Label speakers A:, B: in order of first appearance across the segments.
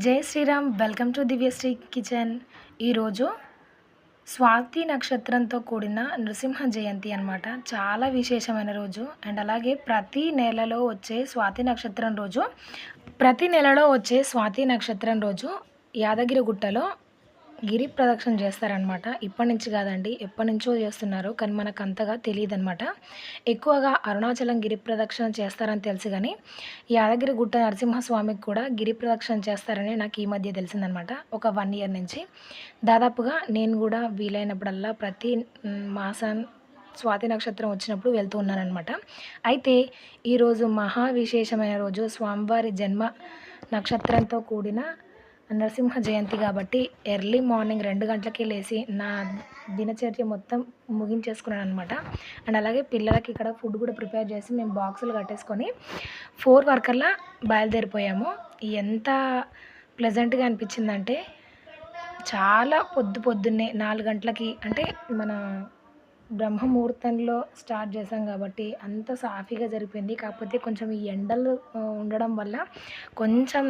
A: జై Sriram welcome to Divyasri kitchen. ఈరోజు స్వాతి నక్షత్రంతో కూడిన నృసింహ జయంతి అనమాట చాలా విశేషమైన రోజు. అండ్ అలాగే ప్రతి నెలలో వచ్చే స్వాతి నక్షత్రం రోజు. ప్రతి నెలలో వచ్చే స్వాతి నక్షత్రం రోజు యాదగిరిగుట్టలో గిరి ప్రదక్షిణ చేస్తారనమాట ఇప్పటి నుంచి కాదండి ఎప్పటి నుంచో చేస్తున్నారు కానీ మనకు అంతగా తెలియదు అనమాట ఎక్కువగా అరుణాచలం గిరి ప్రదక్షిణ చేస్తారని తెలుసు కానీ యాదగిరి గుట్ట నరసింహస్వామికి కూడా గిరి ప్రదక్షిణ చేస్తారని నాకు ఈ మధ్య తెలిసిందనమాట ఒక వన్ ఇయర్ నుంచి. దాదాపుగా నేను కూడా వీలైనప్పుడల్లా ప్రతి మాసం స్వాతి నక్షత్రం వచ్చినప్పుడు వెళ్తూ ఉన్నానన్నమాట. అయితే ఈరోజు మహా విశేషమైన రోజు స్వామివారి జన్మ నక్షత్రంతో కూడిన నరసింహ జయంతి కాబట్టి ఎర్లీ మార్నింగ్ రెండు గంటలకి లేచి నా దినచర్య మొత్తం ముగించేసుకున్నాను అనమాట అండ్ అలాగే పిల్లలకి ఇక్కడ ఫుడ్ కూడా ప్రిపేర్ చేసి మేము బాక్సులు కట్టేసుకొని ఫోర్ వర్కర్లా బయలుదేరిపోయాము. ఎంత ప్లెజెంట్గా అనిపించిందంటే చాలా పొద్దు పొద్దున్నే నాలుగు గంటలకి అంటే మన బ్రహ్మముహూర్తంలో స్టార్ట్ చేసాం కాబట్టి అంత సాఫీగా జరిపోయింది కాకపోతే కొంచెం ఈ ఎండలు ఉండడం వల్ల కొంచెం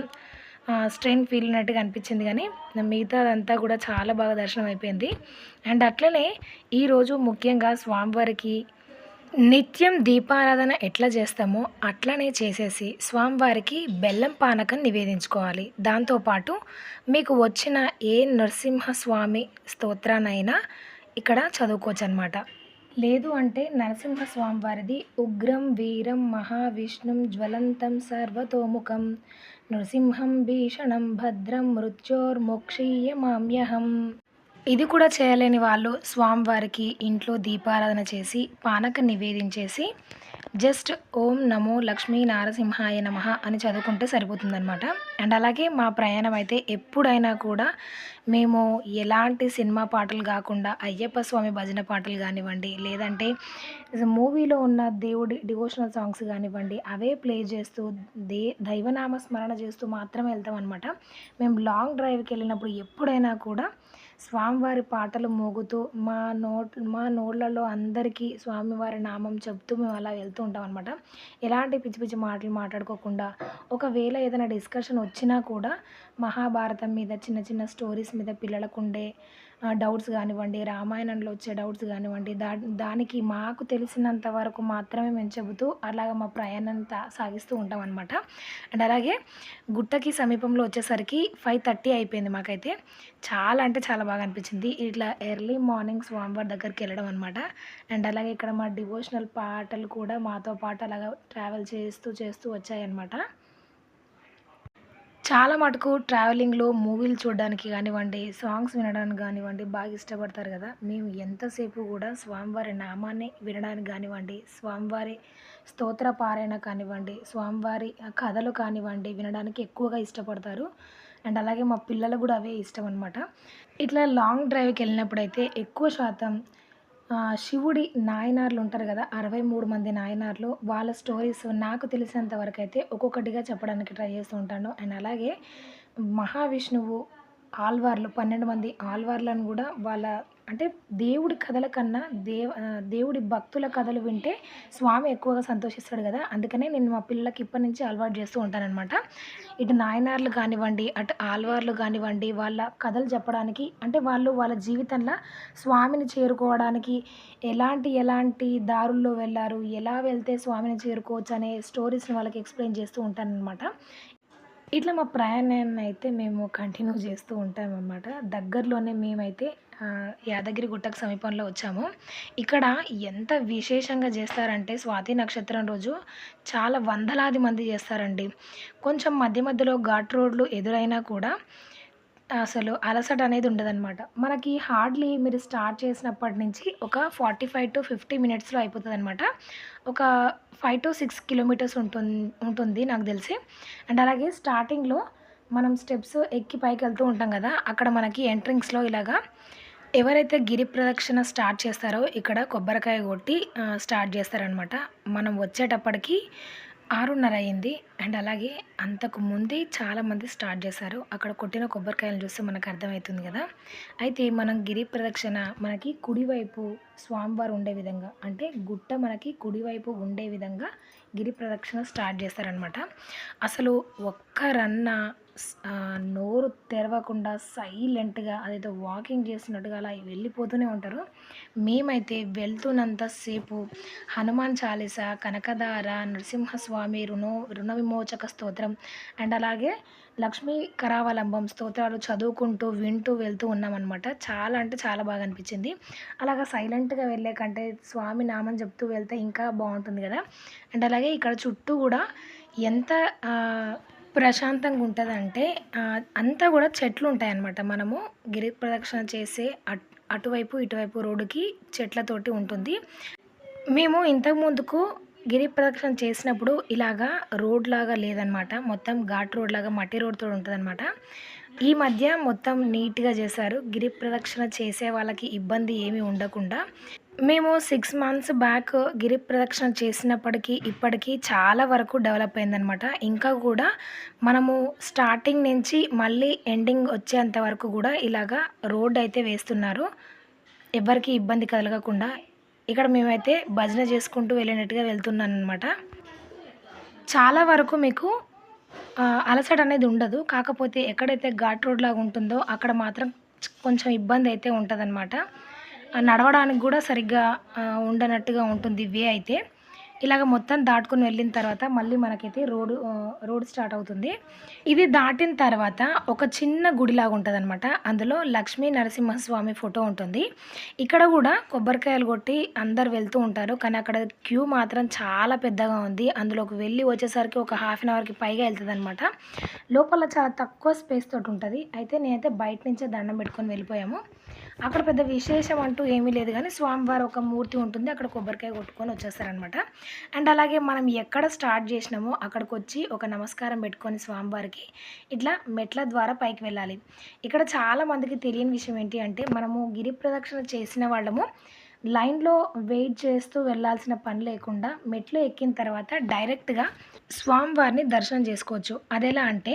A: స్ట్రెయిన్ ఫీల్ ఉన్నట్టుగా అనిపించింది కానీ మిగతాదంతా కూడా చాలా బాగా దర్శనం అయిపోయింది. అండ్ అట్లనే ఈరోజు ముఖ్యంగా స్వామివారికి నిత్యం దీపారాధన ఎట్లా చేస్తామో అట్లనే చేసేసి స్వామివారికి బెల్లం పానకం నివేదించుకోవాలి. దాంతోపాటు మీకు వచ్చిన ఏ నరసింహస్వామి స్తోత్రానైనా ఇక్కడ చదువుకోవచ్చు అనమాట లేదు అంటే నరసింహస్వామి వారిది ఉగ్రం వీరం మహావిష్ణుం జ్వలంతం సర్వతోముఖం నృసింహం భీషణం భద్రం మృత్యోర్మోక్షీయ మామ్యహం ఇది కూడా చేయలేని వాళ్ళు స్వామివారికి ఇంట్లో దీపారాధన చేసి పానక నివేదించేసి జస్ట్ ఓం నమో లక్ష్మీ నారసింహాయ నమ అని చదువుకుంటే సరిపోతుందనమాట అండ్ అలాగే మా ప్రయాణం అయితే ఎప్పుడైనా కూడా మేము ఎలాంటి సినిమా పాటలు కాకుండా అయ్యప్ప స్వామి భజన పాటలు కానివ్వండి లేదంటే మూవీలో ఉన్న దేవుడి డివోషనల్ సాంగ్స్ కానివ్వండి అవే ప్లే చేస్తూ దే దైవనామ స్మరణ చేస్తూ మాత్రమే వెళ్తాం అనమాట మేము లాంగ్ డ్రైవ్కి వెళ్ళినప్పుడు ఎప్పుడైనా కూడా స్వామివారి పాటలు మోగుతూ మా నోట్ మా నోళ్ళలో అందరికీ స్వామివారి నామం చెప్తూ మేము అలా వెళ్తూ ఉంటాం అనమాట ఎలాంటి పిచ్చి పిచ్చి మాటలు మాట్లాడుకోకుండా ఒకవేళ ఏదైనా డిస్కషన్ వచ్చినా కూడా మహాభారతం మీద చిన్న చిన్న స్టోరీస్ మీద పిల్లలకు ఉండే డౌట్స్ కానివ్వండి రామాయణంలో వచ్చే డౌట్స్ కానివ్వండి దా దానికి మాకు తెలిసినంత వరకు మాత్రమే మేము చెబుతూ అలాగ మా ప్రయాణం తా- సాగిస్తూ ఉంటాం అనమాట అండ్ అలాగే గుట్టకి సమీపంలో వచ్చేసరికి ఫైవ్ థర్టీ అయిపోయింది మాకైతే. చాలా అంటే చాలా బాగా అనిపించింది. ఇట్లా ఎర్లీ మార్నింగ్ స్వామివారి దగ్గరికి వెళ్ళడం అనమాట అండ్ అలాగే ఇక్కడ మా డివోషనల్ పాటలు కూడా మాతో పాటు అలాగా ట్రావెల్ చేస్తూ చేస్తూ వచ్చాయన్నమాట. చాలా మటుకు ట్రావెలింగ్లో మూవీలు చూడడానికి కానివ్వండి సాంగ్స్ వినడానికి కానివ్వండి బాగా ఇష్టపడతారు కదా. మేము ఎంతసేపు కూడా స్వామివారి నామాన్ని వినడానికి కానివ్వండి స్వామివారి స్తోత్ర పారాయణ కానివ్వండి స్వామివారి కథలు కానివ్వండి వినడానికి ఎక్కువగా ఇష్టపడతారు. అండ్ అలాగే మా పిల్లలు కూడా అవే ఇష్టం అనమాట ఇట్లా లాంగ్ డ్రైవ్కి వెళ్ళినప్పుడైతే ఎక్కువ శాతం శివుడి నాయనార్లు ఉంటారు కదా అరవై మూడు మంది నాయనార్లు వాళ్ళ స్టోరీస్ నాకు తెలిసినంత వరకు అయితే ఒక్కొక్కటిగా చెప్పడానికి ట్రై చేస్తూ ఉంటాను. అండ్ అలాగే మహావిష్ణువు ఆల్వార్లు పన్నెండు మంది ఆల్వార్లను కూడా వాళ్ళ అంటే దేవుడి కథల కన్నా దేవ దేవుడి భక్తుల కథలు వింటే స్వామి ఎక్కువగా సంతోషిస్తాడు కదా. అందుకనే నేను మా పిల్లలకి ఇప్పటి నుంచి అలవాటు చేస్తూ ఉంటానన్నమాట. ఇటు నాయనార్లు కానివ్వండి అటు ఆల్వార్లు కానివ్వండి వాళ్ళ కథలు చెప్పడానికి అంటే వాళ్ళు వాళ్ళ జీవితంలో స్వామిని చేరుకోవడానికి ఎలాంటి ఎలాంటి దారుల్లో వెళ్ళారు ఎలా వెళ్తే స్వామిని చేరుకోవచ్చు అనే స్టోరీస్ని వాళ్ళకి ఎక్స్ప్లెయిన్ చేస్తూ ఉంటానన్నమాట. ఇట్లా మా ప్రయాణాన్ని అయితే మేము కంటిన్యూ చేస్తూ ఉంటామన్నమాట. దగ్గరలోనే మేమైతే యాదగిరి గుట్టకు సమీపంలో వచ్చాము. ఇక్కడ ఎంత విశేషంగా చేస్తారంటే స్వాతి నక్షత్రం రోజు చాలా వందలాది మంది చేస్తారండి. కొంచెం మధ్య మధ్యలో ఘాట్ రోడ్లు ఎదురైనా కూడా అసలు అలసట అనేది ఉండదన్నమాట. మనకి హార్డ్లీ మీరు స్టార్ట్ చేసినప్పటి నుంచి ఒక ఫార్టీ ఫైవ్ టు ఫిఫ్టీ మినిట్స్లో అయిపోతుంది అనమాట ఒక ఫైవ్ టు సిక్స్ కిలోమీటర్స్ ఉంటుంది ఉంటుంది నాకు తెలిసి. అండ్ అలాగే స్టార్టింగ్లో మనం స్టెప్స్ ఎక్కి పైకి వెళ్తూ ఉంటాం కదా అక్కడ మనకి ఎంట్రింగ్స్లో ఇలాగా ఎవరైతే గిరి ప్రదక్షిణ స్టార్ట్ చేస్తారో ఇక్కడ కొబ్బరికాయ కొట్టి స్టార్ట్ చేస్తారనమాట మనం వచ్చేటప్పటికి ఆరున్నర అయింది అండ్ అలాగే అంతకు ముందే చాలామంది స్టార్ట్ చేశారు. అక్కడ కొట్టిన కొబ్బరికాయలు చూస్తే మనకు అర్థమవుతుంది కదా. అయితే మనం గిరి ప్రదక్షిణ మనకి కుడివైపు స్వామివారు ఉండే విధంగా అంటే గుట్ట మనకి కుడివైపు ఉండే విధంగా గిరి ప్రదక్షిణ స్టార్ట్ చేస్తారనమాట అసలు ఒక్క రన్న నోరు తెరవకుండా సైలెంట్గా అదేదో వాకింగ్ చేస్తున్నట్టుగా అలా వెళ్ళిపోతూనే ఉంటారు. మేమైతే వెళ్తున్నంతసేపు హనుమాన్ చాలీస కనకదార నరసింహస్వామి రుణ రుణ విమోచక స్తోత్రం అండ్ అలాగే లక్ష్మీ కరావలంబం స్తోత్రాలు చదువుకుంటూ వింటూ వెళ్తూ ఉన్నామన్నమాట. చాలా అంటే చాలా బాగా అనిపించింది. అలాగా సైలెంట్గా వెళ్ళే కంటే స్వామి నామం చెప్తూ వెళ్తే ఇంకా బాగుంటుంది కదా అండ్ అలాగే ఇక్కడ చుట్టూ కూడా ఎంత ప్రశాంతంగా ఉంటుందంటే అంతా కూడా చెట్లు ఉంటాయి అన్నమాట మనము గిరి ప్రదక్షిణ చేసే అట్ అటువైపు ఇటువైపు రోడ్డుకి చెట్లతోటి ఉంటుంది. మేము ఇంతకు ముందుకు గిరి ప్రదక్షిణ చేసినప్పుడు ఇలాగా రోడ్ లాగా లేదనమాట మొత్తం ఘాట్ రోడ్ లాగా మట్టి రోడ్తో ఉంటుందన్నమాట. ఈ మధ్య మొత్తం నీట్గా చేశారు. గిరి ప్రదక్షిణ చేసే వాళ్ళకి ఇబ్బంది ఏమీ ఉండకుండా మేము సిక్స్ మంత్స్ బ్యాక్ గిరి ప్రదక్షిణ చేసినప్పటికీ ఇప్పటికీ చాలా వరకు డెవలప్ అయిందనమాట ఇంకా కూడా మనము స్టార్టింగ్ నుంచి మళ్ళీ ఎండింగ్ వచ్చేంత వరకు కూడా ఇలాగా రోడ్ అయితే వేస్తున్నారు. ఎవరికి ఇబ్బంది కలగకుండా ఇక్కడ మేమైతే భజన చేసుకుంటూ వెళ్ళినట్టుగా వెళ్తున్నాను అనమాట చాలా వరకు మీకు అలసట అనేది ఉండదు. కాకపోతే ఎక్కడైతే ఘాట్ రోడ్ లాగా ఉంటుందో అక్కడ మాత్రం కొంచెం ఇబ్బంది అయితే ఉంటుందన్నమాట. నడవడానికి కూడా సరిగ్గా ఉండనట్టుగా ఉంటుంది వే అయితే. ఇలాగ మొత్తం దాటుకుని వెళ్ళిన తర్వాత మళ్ళీ మనకైతే రోడ్డు రోడ్డు రోడ్ స్టార్ట్ అవుతుంది. ఇది దాటిన తర్వాత ఒక చిన్న గుడిలాగా ఉంటుంది అనమాట అందులో లక్ష్మీ నరసింహస్వామి ఫోటో ఉంటుంది. ఇక్కడ కూడా కొబ్బరికాయలు కొట్టి అందరు వెళ్తూ ఉంటారు. కానీ అక్కడ క్యూ మాత్రం చాలా పెద్దగా ఉంది. అందులోకి వెళ్ళి వచ్చేసరికి ఒక హాఫ్ అన్ అవర్కి పైగా వెళ్తుంది అనమాట లోపల చాలా తక్కువ స్పేస్ తోటి ఉంటుంది. అయితే నేనైతే బయట నుంచే దండం పెట్టుకొని వెళ్ళిపోయాము. అక్కడ పెద్ద విశేషం అంటూ ఏమీ లేదు. కానీ స్వామివారు ఒక మూర్తి ఉంటుంది. అక్కడ కొబ్బరికాయ కొట్టుకొని వచ్చేస్తారనమాట అండ్ అలాగే మనం ఎక్కడ స్టార్ట్ చేసినామో అక్కడికి వచ్చి ఒక నమస్కారం పెట్టుకొని స్వామివారికి ఇట్లా మెట్ల ద్వారా పైకి వెళ్ళాలి. ఇక్కడ చాలామందికి తెలియని విషయం ఏంటి అంటే మనము గిరి ప్రదక్షిణ చేసిన వాళ్ళము లైన్లో వెయిట్ చేస్తూ వెళ్ళాల్సిన పని లేకుండా మెట్లు ఎక్కిన తర్వాత డైరెక్ట్గా స్వామివారిని దర్శనం చేసుకోవచ్చు. అదెలా అంటే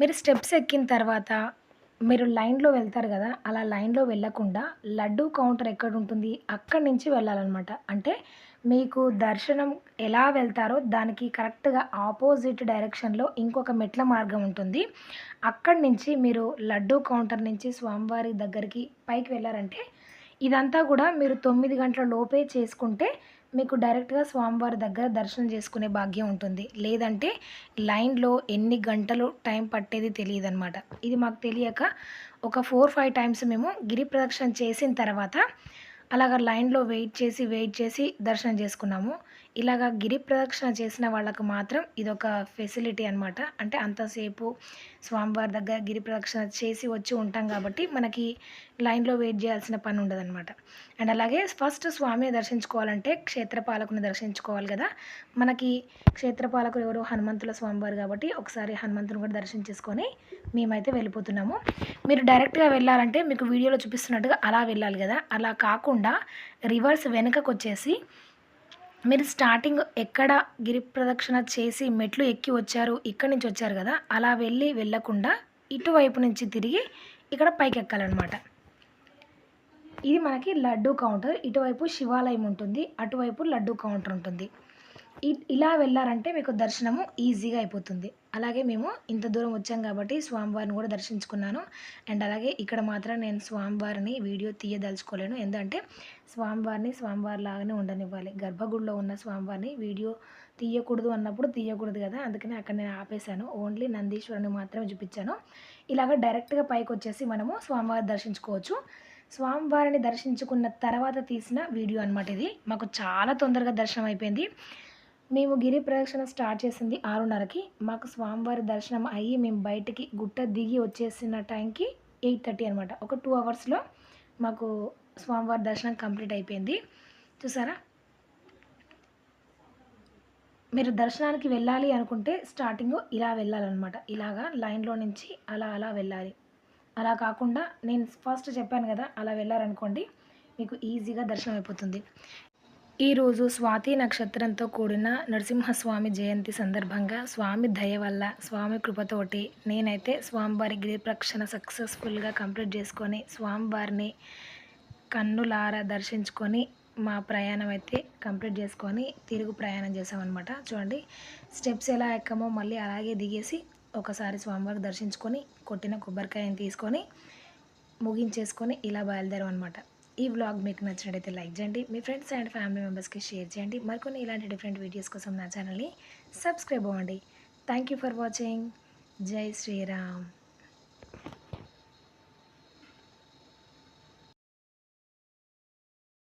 A: మీరు స్టెప్స్ ఎక్కిన తర్వాత మీరు లైన్లో వెళ్తారు కదా అలా లైన్లో వెళ్ళకుండా లడ్డూ కౌంటర్ ఎక్కడ ఉంటుంది అక్కడి నుంచి వెళ్ళాలన్నమాట. అంటే మీకు దర్శనం ఎలా వెళ్తారో దానికి కరెక్ట్గా ఆపోజిట్ డైరెక్షన్లో ఇంకొక మెట్ల మార్గం ఉంటుంది. అక్కడి నుంచి మీరు లడ్డూ కౌంటర్ నుంచి స్వామివారి దగ్గరికి పైకి వెళ్ళారంటే ఇదంతా కూడా మీరు తొమ్మిది గంటల లోపే చేసుకుంటే మీకు డైరెక్ట్గా స్వామివారి దగ్గర దర్శనం చేసుకునే భాగ్యం ఉంటుంది. లేదంటే లైన్లో ఎన్ని గంటలు టైం పట్టేది తెలియదు అనమాట ఇది మాకు తెలియక ఒక ఫోర్ ఫైవ్ టైమ్స్ మేము గిరి ప్రదక్షిణ చేసిన తర్వాత అలాగ లైన్లో వెయిట్ చేసి వెయిట్ చేసి దర్శనం చేసుకున్నాము. ఇలాగ గిరి ప్రదక్షిణ చేసిన వాళ్ళకు మాత్రం ఇదొక ఫెసిలిటీ అనమాట అంటే అంతసేపు స్వామివారి దగ్గర గిరి ప్రదక్షిణ చేసి వచ్చి ఉంటాం కాబట్టి మనకి లైన్లో వెయిట్ చేయాల్సిన పని ఉండదన్నమాట. అండ్ అలాగే ఫస్ట్ స్వామిని దర్శించుకోవాలంటే క్షేత్రపాలకుని దర్శించుకోవాలి కదా. మనకి క్షేత్రపాలకులు ఎవరు? హనుమంతుల స్వామివారు కాబట్టి ఒకసారి హనుమంతుని కూడా దర్శించేసుకొని మేమైతే వెళ్ళిపోతున్నాము. మీరు డైరెక్ట్గా వెళ్ళాలంటే మీకు వీడియోలో చూపిస్తున్నట్టుగా అలా వెళ్ళాలి కదా. అలా కాకుండా రివర్స్ వెనుకకు వచ్చేసి మీరు స్టార్టింగ్ ఎక్కడ గిరి ప్రదక్షిణ చేసి మెట్లు ఎక్కి వచ్చారు ఇక్కడి నుంచి వచ్చారు కదా అలా వెళ్ళి వెళ్ళకుండా ఇటువైపు నుంచి తిరిగి ఇక్కడ పైకి ఎక్కాలన్నమాట ఇది మనకి లడ్డు కౌంటర్. ఇటువైపు శివాలయం ఉంటుంది అటువైపు లడ్డు కౌంటర్ ఉంటుంది. ఇ- ఇలా వెళ్ళారంటే మీకు దర్శనము ఈజీగా అయిపోతుంది. అలాగే మేము ఇంత దూరం వచ్చాం కాబట్టి స్వామివారిని కూడా దర్శించుకున్నాను. అండ్ అలాగే ఇక్కడ మాత్రం నేను స్వామివారిని వీడియో తీయదలుచుకోలేను. ఎందుకంటే స్వామివారిని స్వామివారి లాగానే ఉండనివ్వాలి. గర్భగుడిలో ఉన్న స్వామివారిని వీడియో తీయకూడదు అన్నప్పుడు తీయకూడదు కదా. అందుకని అక్కడ నేను ఆపేశాను. ఓన్లీ నందీశ్వరుని మాత్రమే చూపించాను. ఇలాగ డైరెక్ట్గా పైకి వచ్చేసి మనము స్వామివారిని దర్శించుకోవచ్చు. స్వామివారిని దర్శించుకున్న తర్వాత తీసిన వీడియో అనమాట ఇది. మాకు చాలా తొందరగా దర్శనం అయిపోయింది. మేము గిరి ప్రదక్షిణ స్టార్ట్ చేసింది ఆరున్నరకి. మాకు స్వామివారి దర్శనం అయ్యి మేము బయటికి గుట్ట దిగి వచ్చేసిన టైంకి ఎయిట్ థర్టీ అనమాట ఒక టూ అవర్స్లో మాకు స్వామివారి దర్శనం కంప్లీట్ అయిపోయింది. చూసారా? మీరు దర్శనానికి వెళ్ళాలి అనుకుంటే స్టార్టింగ్ ఇలా వెళ్ళాలన్నమాట. ఇలాగా లైన్లో నుంచి అలా అలా వెళ్ళాలి. అలా కాకుండా నేను ఫస్ట్ చెప్పాను కదా అలా వెళ్ళారనుకోండి మీకు ఈజీగా దర్శనం అయిపోతుంది ఈరోజు స్వాతి నక్షత్రంతో కూడిన నరసింహస్వామి జయంతి సందర్భంగా స్వామి దయ వల్ల స్వామి కృపతోటి నేనైతే స్వామివారి గిరి ప్రక్షణ సక్సెస్ఫుల్గా కంప్లీట్ చేసుకొని స్వామివారిని కన్నులారా దర్శించుకొని మా ప్రయాణం అయితే కంప్లీట్ చేసుకొని తిరుగు ప్రయాణం చేసామన్నమాట చూడండి స్టెప్స్ ఎలా ఎక్కామో మళ్ళీ అలాగే దిగేసి ఒకసారి స్వామివారికి దర్శించుకొని కొట్టిన కొబ్బరికాయని తీసుకొని ముగించేసుకొని ఇలా బయలుదేరం అనమాట ఈ వ్లాగ్ మీకు నచ్చినట్టయితే లైక్ చేయండి. మీ ఫ్రెండ్స్ అండ్ ఫ్యామిలీ మెంబర్స్కి షేర్ చేయండి. మరికొన్ని ఇలాంటి డిఫరెంట్ వీడియోస్ కోసం నా ఛానల్ని సబ్స్క్రైబ్ అవ్వండి. థ్యాంక్ యూ ఫర్ వాచింగ్ జై శ్రీరామ్